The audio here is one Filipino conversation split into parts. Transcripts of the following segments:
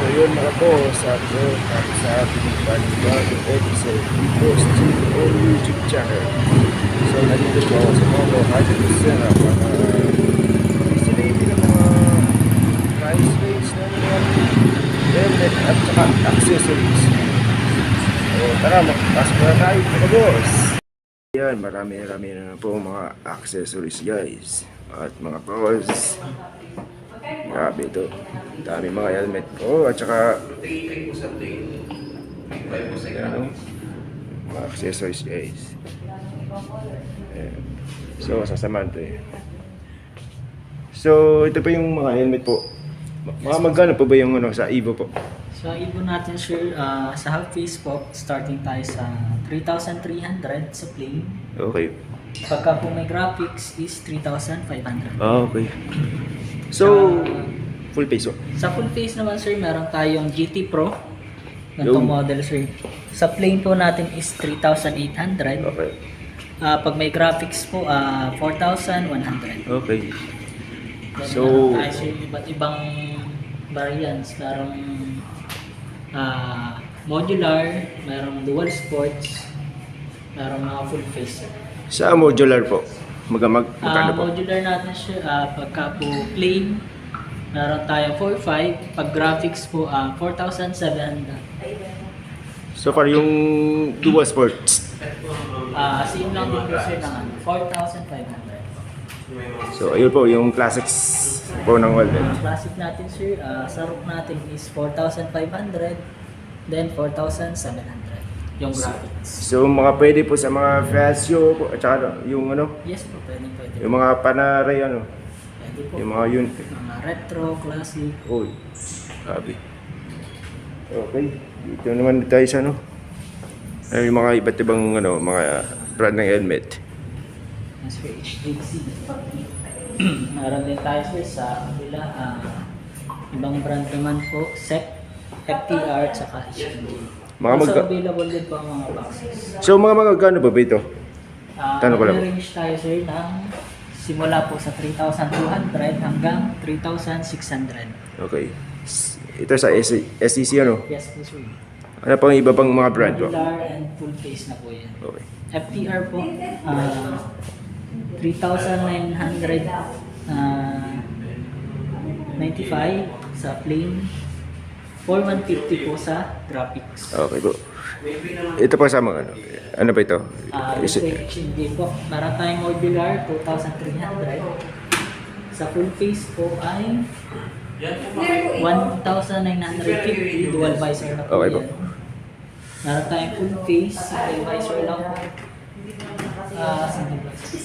So yun mga boss, at yun, tayo sa ating panibagong episode dito sa GPN YouTube channel. So nandito po ako sa Momo Hardware na para isinabi ng mga price range ng mga helmet at saka accessories. So tara, magpasok na tayo mga boss. Yan, marami-rami na po mga accessories guys. At mga boss, Grabe ito. Dami mga helmet ko at saka ano, mga accessories guys. Ayan. So, sasamahan to eh. So, ito pa yung mga helmet po. Mga magkano po ba yung ano, sa Evo po? So, ibon natin sir, ah, sa half face po, starting tayo sa 3,300 sa plain. Okay. Pagka po may graphics is 3,500. Ah, okay. So, full face po. Sa full face naman sir, meron tayong GT Pro. Ganitong Yung- model sir. Sa plain po natin is 3,800. Okay. Ah, pag may graphics po, ah 4,100. Okay. So- meron tayo sir, iba't ibang variants. Merong ah, modular, merong dual sports, merong mga full face sir. Sa modular po, magamag, Ah, magkano po? modular natin siya, ah, pagka po plain, meron tayo 4.5. Pag graphics po, ah 4,700. So far yung dual sports. Ah, same lang din po sir ng ano, 4,500. So ayun po yung classics po ng Walden. Ang classic natin sir, ah, sa rook natin is 4,500, then 4,700 yung graphics. So mga pwede po sa mga Casio po at saka yung ano, Yes po, pwede pwede. yung mga Panaray ano, Pwede po. yung mga yun. Mga retro, classic. Uy, sabi. Okay, dito naman tayo sa ano. Ay, yung mga iba't ibang ano, mga brand ng helmet. Mas for HDC. Meron din tayo sir sa kabila. ah, ibang brand naman po, SEC, FTR, tsaka HMD. Mga also magka- available din po ang mga boxes. So mga magkano ba ba ito? Ah, Tanong ko lang. range tayo sir ng simula po sa 3,200 hanggang 3,600. Okay. S- Ito sa SE SEC ano? Yes po sir. Ano pang iba pang mga brand po? Modular and full face na po yan. Okay. FTR po, ah 3,900 ah 95 sa plain. 4,150 po sa graphics. Okay po. Ito pa sa mga ano. Ano ba ito? Ah, Is uh, it- din po. Tayong modular, 2,300. Sa full face po ay 1,950 dual visor na po Okay po. yan. Meron tayong full face, single visor lang po. Ah, single visor.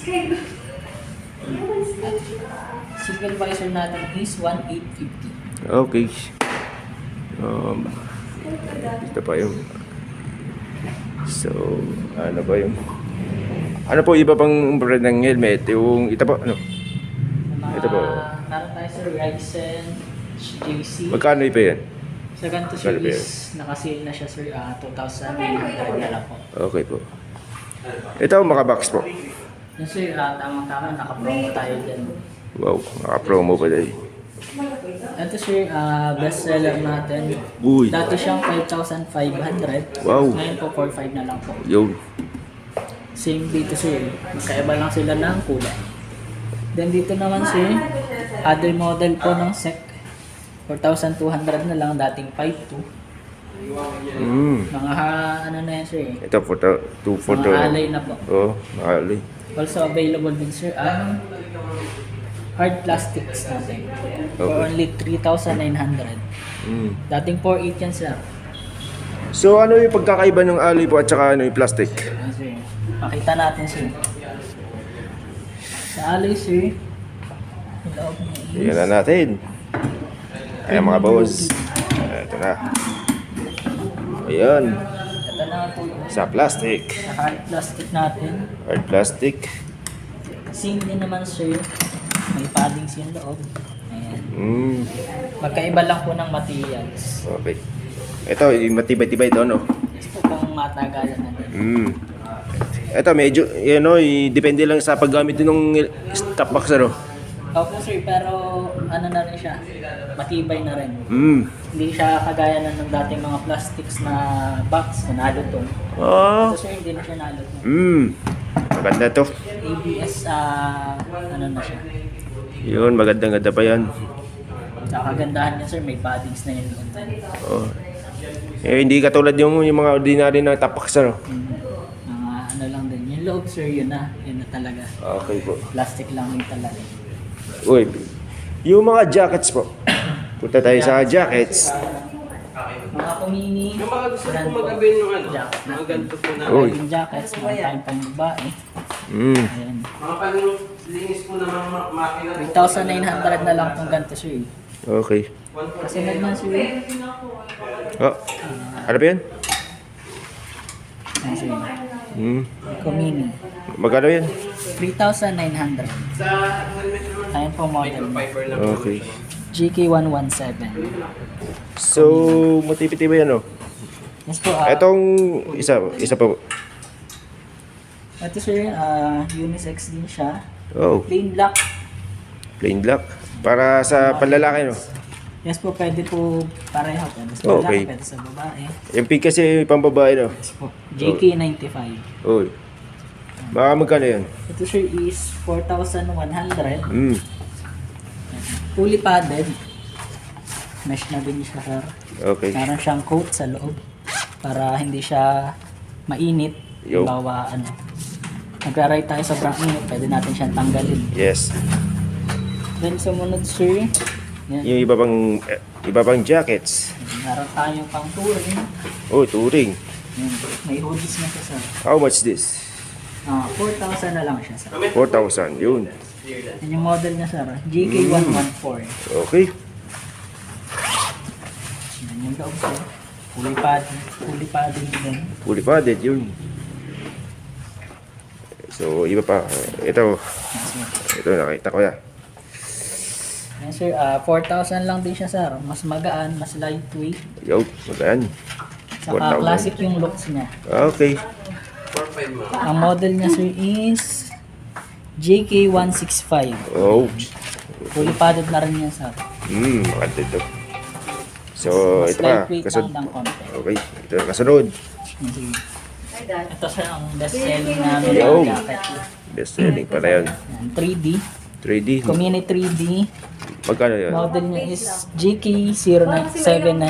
Single visor natin is 1,850. Okay. Um, ito pa yung... So, ano ba yung... Ano po iba pang brand ng helmet? Yung ito po, ano? Ito po. Meron tayo sa Ryzen, JC. Magkano iba yan? Sa ganito Magkano ba yan? na siya sir, ah 2,900 na lang po. Okay po. Ito, makabox po. Yan sir, ah tamang-tama, nakapromo tayo dyan. Wow, naka-promo pa dahil. Ito sir, ah best seller natin. Uy, Dati siyang 5,500. Wow. Ngayon po 4,500 na lang po. yun. Same dito sir, magkaiba lang sila ng kulay. Then dito naman sir, other model po ng SEC. 4,200 na lang, dating 5,200. Mm. Mga ha- ano na yan sir, Ito, photo, two photo. mga alay na po. Oh, alay. Also available din sir ang hard plastics natin. For Okay. only 3,900. Mm. Dating 4,800 yan sir. So, ano yung pagkakaiba ng alay po at saka ano yung plastic? Ayan, sir. Pakita natin sir. Sa alay sir, yung loob niya is Tingnan na natin. Ayan mga boss. Ito na. Ayan. ito na po yung Sa plastic. sa hard plastic natin. Hard plastic. Same din naman sir. May padding siya loob. Ayan. Mm. Magkaiba lang po ng materials. Okay. Ito, yung matibay-tibay ito, no? Yes po pang matagalan natin. Mm. Ito, medyo, you know, depende lang sa paggamit ng stop box, ano? Opo sir, pero ano na rin siya, matibay na rin. Hmm. Hindi siya kagaya na ng dating mga plastics na box na nalutong. Oh. Ito sir, hindi na siya nalutong. Hmm. Maganda to. ABS, ah, ano na siya. Yun, magandang-ganda pa yan. Sa kagandahan niya sir, may paddings na yun. Oh. Eh, hindi katulad yung, yung mga ordinary na tapak sir. Mga ano lang din. Yung loob sir, yun na. Yun na talaga. Okay po. Plastic lang din talaga. Uy, yung mga jackets po. Punta tayo sa jackets. Mga kumini, Yung mga gusto ko po. mag-avail yung ano, Jacket mga ganito po na. Uy. Yung jackets, mga time pang babae. Hmm. Ayan. Mga panlinis po mga ma- makina. 3,900 na lang kung ganito sir. eh. Okay. Kasi naman sir, Oh. Ano ba yan? Ayan sir, Hmm. kumini. Magkano yan? 3,900. Sa helmet naman, Ayan po model. lang. Okay. GK117. So, matipid-tibay yan oh. Yes po, ah, Etong isa, isa pa. ito sir, ah, unisex din siya. Oh, Plain black. plain black. Para sa panlalaki no. Yes po, pwede po pareho. Pwede sa Okay. lalaki, pwede sa babae. Yung pink kasi pang babae no. Yes po, JK95. Oh. Baka magkano yan? Ito sir is 4,100. Hmm. Fully padded. Mesh na din siya sir. Okay. Meron siyang coat sa loob para hindi siya mainit. Yo. Bawa ano. Nagra-ride tayo sobrang init, pwede natin siyang tanggalin. Yes. Then sumunod sir, yan. Yung iba pang eh, iba pang jackets. Meron tayong pang touring. Oh, touring. Yan. May hoodies na siya sir. How much this? Ah, 4,000 na lang siya sir. 4,000. Yun. Yan yung model niya sir. ah. GK114. Okay. Yan yung loob sir. Fully padded. Fully padded din. Fully padded yun. So, iba pa. Ito. Ito, nakita ko yan. Yan sir, ah 4,000 lang din siya sir. Mas magaan, mas lightweight. Yo, maganda. Saka 4,000. classic yung looks niya. Okay. 4-5 mga. Ang model niya sir is JK165. Oh. Fully padded na rin yan sir. Hmm, maganda ito. So, Mas ito pa. lightweight Kasud lang ng konti. okay. Ito kasunod. Yan, sir. Ito sir ang best selling namin Yo. na jacket. Best selling pala. Yan, 3D. 3D. Community 3D. Magkano yan? Model niya is JK0979.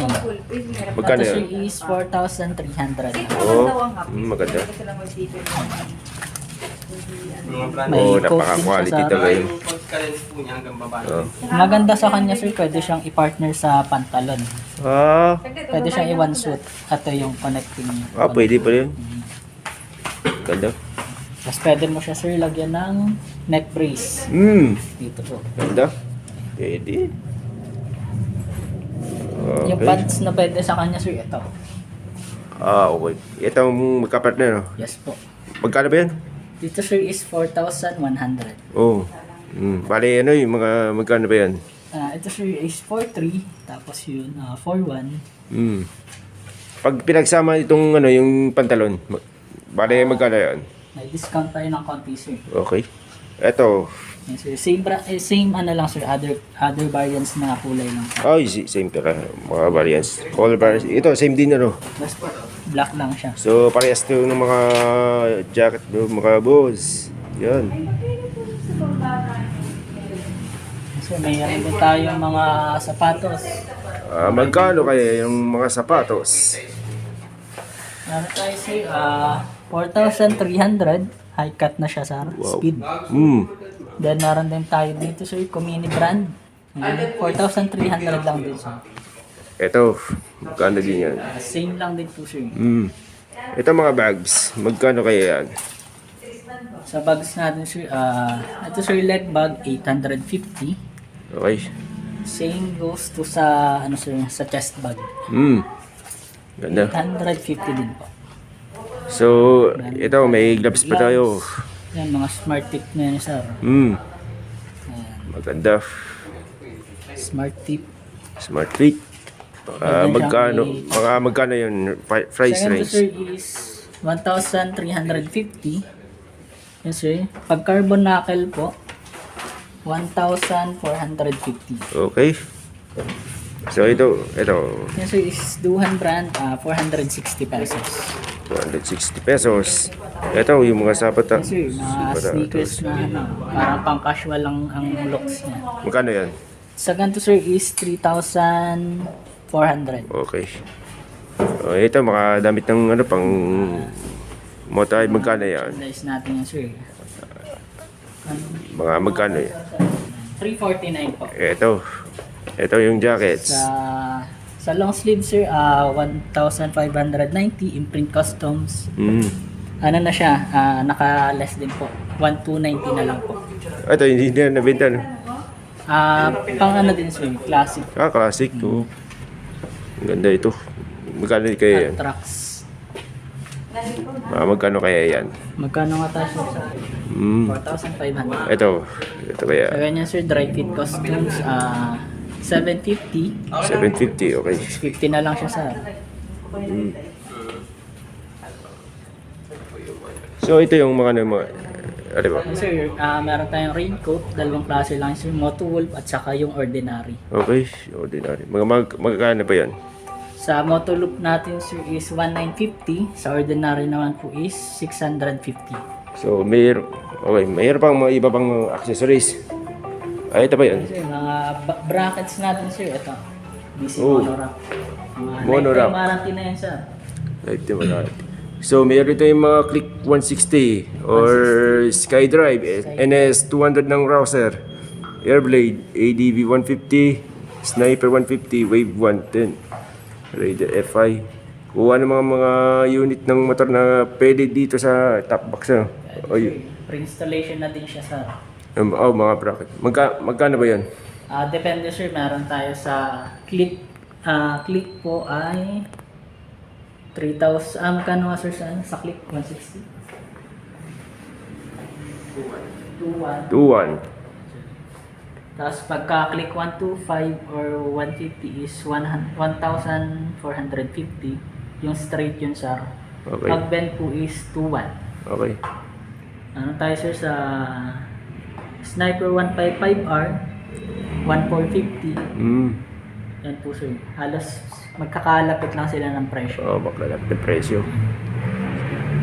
Magkano Ito yan? sir is 4,300. Oh, hmm, maganda. Mga brand. May Oh, coat din napaka-quality talaga yun. Yung ka rin po niya hanggang baba. Oh. Maganda sa kanya sir, pwede siyang i-partner sa pantalon. Ah, Pwede siyang i-one suit. Ito yung connecting ah, pwede pa rin. Ganda. Tapos pwede mo siya sir lagyan ng neck brace. Hmm, Dito po. ganda. Pwede. Yung Okay. pants na pwede sa kanya sir, ito. Ah, okay. Ito ang magkapartner, no? Yes po. Magkano ba yan? Dito sir is 4,100. Oh. Hmm. Bali, ano yung mga, magkano ba yan? Ah, ito sir is 4,300. Tapos yun, ah 4,100. Hmm. Pag pinagsama itong, ano, yung pantalon, ma- bali, magkano yan? May discount tayo ng konti sir. Okay. Ito. Yes, sir. Same, bra- eh, same ano lang sir, other other variants na kulay lang. Ay, si- same pala. Mga variants. Color variants. Ito, same din, ano? Basta black lang siya. So, parehas to ng mga jacket do, mga boss. Yan. So mayroon din tayong mga sapatos. Ah, magkano kaya yung mga sapatos? Meron tayo sir, ah 4,300. High cut na siya sa speed. Hmm. Then meron din tayo dito sir, Comini brand. Ayan, 4,300 lang din sir. Ito, magkano din yan? Ah, same lang din po sir. Hmm. Ito mga bags, magkano kaya yan? Sa bags natin sir, ah ito sir leg bag 850. Okay. Same goes to sa ano sir, sa chest bag. Hmm. Ganda. 850 din po. So, ito, may gloves pa tayo. Yan, mga smart tip na yan sir. Hmm. Ayan, Maganda. smart tip. Smart fit. Ah, magkano? Mga magkano yun? Pri- Price Second to range? sir is 1,350. Yes sir. Pag carbon knuckle po, 1,450. Okay. So ito, ito, Yan sir is Duhan brand, ah, 460 pesos. 260 pesos. Ito, yung mga sapat. Yan sir, mga sneakers na ano, parang pang casual lang ang looks niya. Magkano yan? Sa ganito sir is 3,400. Okay. Oh, ito, mga damit ng ano, pang motay, magkano yan? Merchandise natin yan sir. Mga magkano yan? 349 po. Ito, ito yung jackets. Sa sa long sleeve sir, ah 1,590 imprint customs. Mm. Ano na siya, ah, naka less din po. 1,290 na lang po. Ito, hindi na nabenta. No? Ah, pang ano din sir, classic Ah, classic. Oh. Ang ganda ito. Magkano kaya yan? tracks. Ah, magkano kaya yan? Magkano nga tayo sir? Mm. 4,500. Ito, ito kaya. Sa ganyan sir, dry fit costumes, ah 750. 750, okay. 50 na lang siya sa So, ito yung mga, ano, mga ano ba? Sir, ah meron tayong raincoat, dalawang klase lang sir, Moto Wolf at saka yung ordinary. Okay, ordinary. Mga mag, magkano ba yan? Sa Moto Loop natin sir is 1950, sa ordinary naman po is 650. So, may, okay, mayroon pang mga iba pang accessories. Ay, ito ba yan? Sir, mga ba- brackets natin sir, ito. DC Oh. Monorack. Mga Monorack. lifetime warranty na yan sir. Lifetime warranty. So, mayroon ito yung mga Click 160 or SkyDrive, NS 200 ng Rouser, Airblade, ADV 150, Sniper 150, Wave 110, Raider FI. Kung ano mga mga unit ng motor na pwede dito sa top box. Ano? O, yun. Pre-installation na din siya sir. Um, oh, mga bracket. Magka, magkano ba yan? Ah, depende sir, meron tayo sa click. Ah, click po ay 3,000. Ah, magkano nga sir sa, ano? sa click? 160? 2,1. 2-1. Tapos pagka click 125 or 150 is 100 1,450. Yung straight yun sir. Okay. Pag bend po is 21. Okay. Ano tayo sir sa Sniper 155R 1450. Mm. Yan po sir. Halos magkakalapit lang sila ng presyo. Oh, bakla ng presyo.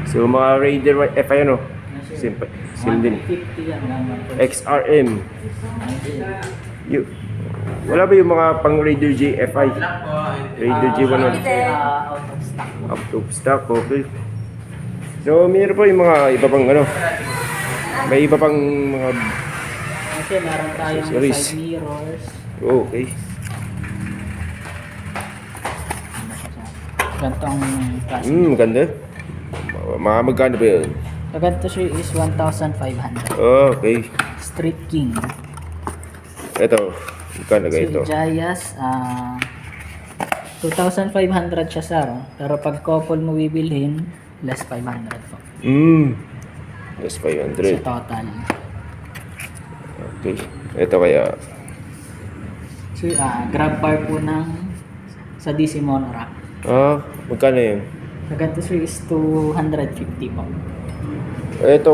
So, mga Raider FI ano? Yan, sir. Simple. Sim din. 150 yan lang. 150. XRM. Yung, wala ba yung mga pang Raider J FI? Raider Ah, J100. ah, out of stock. Up to stock, okay. So, mayroon pa yung mga iba pang ano. May iba pang mga... Kasi meron tayong Accessories. side mirrors. Oh, okay. Ganito ang klase. Hmm, maganda. Mga magkano ba yun? So, ganito sir is 1,500. Oh, okay. Street King. Ito. Magkano Si ito? Jayas, ah 2,500 siya sir. Pero pag couple mo bibilhin, less 500 po. Hmm. Yes, Sa 500. total. Okay. Ito kaya. So, ah grab bar po ng sa DC Monorack. Ah, magkano yun? So, ganito sir is 250 po. Ito,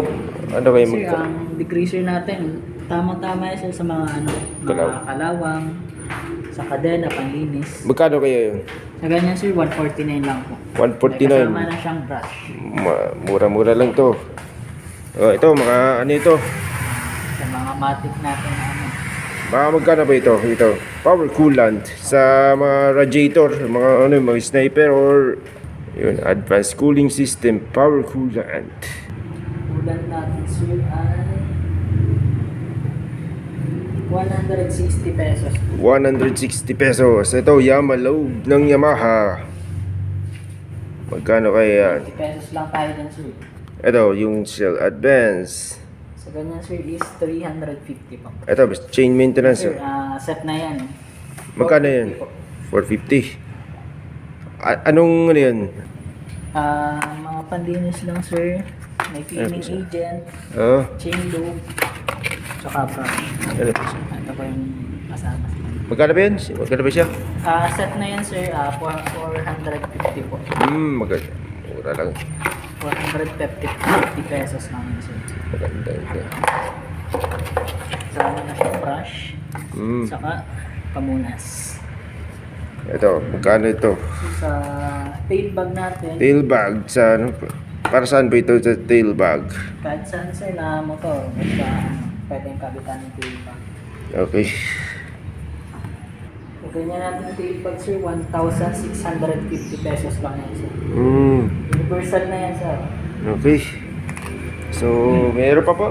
ano kayo Sir, magkano? ang decreaser natin, tamang-tama yan sir sa mga ano, mga Kalaw. kalawang, sa kadena, panlinis. Magkano kaya yun? Sa ganyan sir, 149 lang po. 149. May kasama na siyang brush. Ma- mura-mura lang to. Oh, ito, mga ano ito? Sa mga matic natin na ano. Mga magkano ba ito? Ito, power coolant sa mga radiator, mga ano, mga sniper or yun, advanced cooling system, power coolant. Ulan natin sir ay 160 pesos. 160 pesos. Ito, Yamaha load ng Yamaha. Magkano kaya yan? 20 pesos lang tayo dyan sir. Ito, yung Shell Advance. Sa ganyan sir is 350 po. Ito, chain maintenance. Sir, ah, set na yan. Magkano yan? 450. A- anong ano yan? Ah, mga pandinis lang sir. May cleaning agent, Ah, chain loop, tsaka brush. ano pa siya? Ito po yung kasama. Magkano ba yan? Magkano ba siya? Ah, set na yan sir, ah, for 450 po. Hmm, maganda. Mura lang. 450 50 pesos lang yun sir. Maganda ito. Kasama na siya brush. Mm. Saka pamunas. Ito, magkano ito? So, sa tail bag natin, Tail bag sa ano? Para saan ba ito sa tail bag? kahit saan sir na motor, basta pwedeng kabitan ng tail bag. Okay. Ganyan natin tail bag sir, 1,650 pesos lang yan sir. Mm. Universal na yan sir. Okay. So, meron pa po.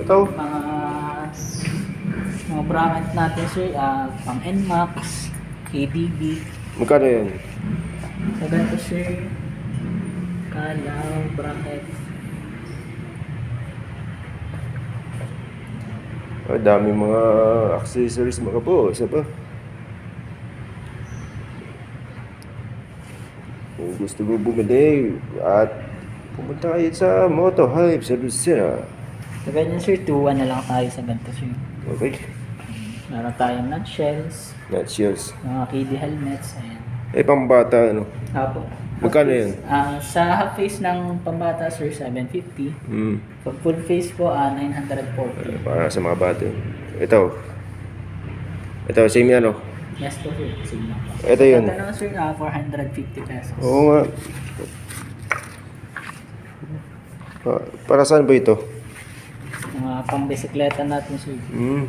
Ito. Mga mga bracket natin sir, ah, pang NMAX, ADB, Magkano yan? sa ganito sir, kalaw, bracket, Ah, dami mga accessories mga po. Isa pa. Kung gusto mo bumili at pumunta kayo sa Moto Hype sa Lucena. Sa ganyan sir, 2-1 na lang tayo sa ganito sir. Okay. Meron tayong nutshells, Not yours. mga kiddie helmets, ayan. Eh, pambata, ano? Apo. Magkano yan? Ah, sa half face ng pambata sir, 750. Hmm. Pag full face po, ah, 940. Para sa mga bata. Ito. Ito, same yan, ano? Yes po sir, po. Ito yun. Ito naman sir, ah, 450 pesos. Oo nga. Pa- para saan ba ito? Mga pang bisikleta natin sir. Hmm.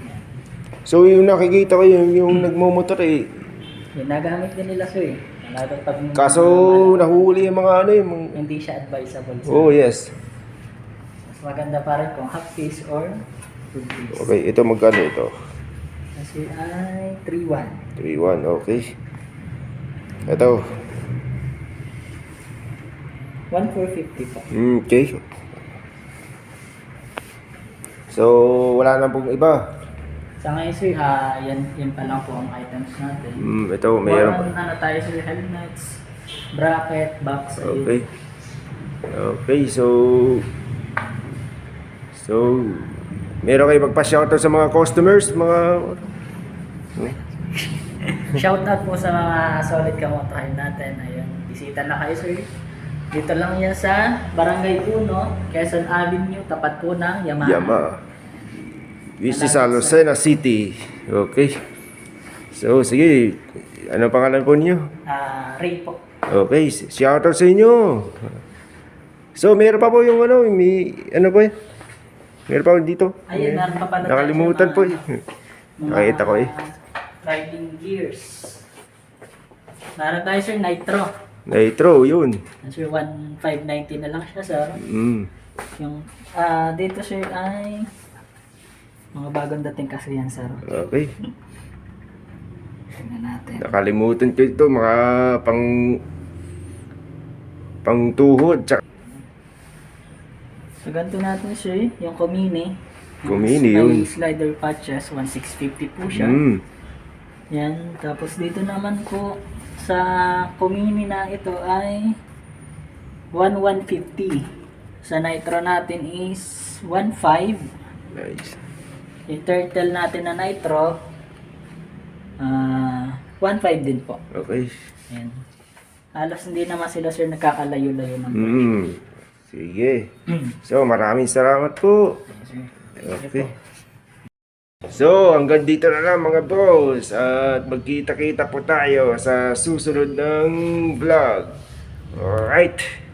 So, yung nakikita ko yung, yung nagmumotor eh. Ginagamit din nila sir. Lalo pag Kaso, nahuli yung mga ano yung... mga- hindi siya advisable sir. Oh, yes. Mas maganda pa rin kung half face or full face. Okay, ito magkano ito? Kasi ay 3-1. 3-1, okay. Ito. 1,450 po. Hmm, Okay. So, wala na pong iba. Sa ngayon sir, ha, yan, yan pa lang po ang items natin. Hmm, ito, mayroon pa. More on, ano tayo sir, helmets, bracket, box. Okay. Okay, so... So... Meron kayo magpa-shoutout sa mga customers, mga... Shout out po sa mga solid kamotahin natin. Ayun, bisita na kayo sir. Dito lang yan sa Barangay 1, Quezon Avenue, tapat po ng Yamaha. Yama. Which is Lucena City. Okay. So, sige. Ano pangalan po niyo? Ah, Ray po. Okay, shoutout sa inyo. So, meron pa po yung ano, may, ano po eh? Meron pa po dito. Ayun, meron pa pala Nakalimutan po eh. Nakita ko eh. Riding gears. Meron tayo sir, Nitro. Nitro, yun. Sir, 1,590 na lang siya sir. Mm. Yung, ah, dito sir ay mga bagong dating kasi yan sir. Okay. Tingnan natin. Nakalimutan ko ito, mga pang pang tuhod. Tsaka, So, ganito natin sir, yung. Komini, May yun. slider patches, 1,650 po siya. mm. Yan. Tapos dito naman po sa Komini na ito ay 1,150. Sa Nitro natin is 1,500. Nice. Yung turtle natin na Nitro, ah 1,500 din po. Okay. Yan. Halos hindi naman sila sir nagkakalayo-layo ng Mm. Sige. So, maraming salamat po. Okay. So, hanggang dito na lang mga boss. At magkita-kita po tayo sa susunod ng vlog. Alright.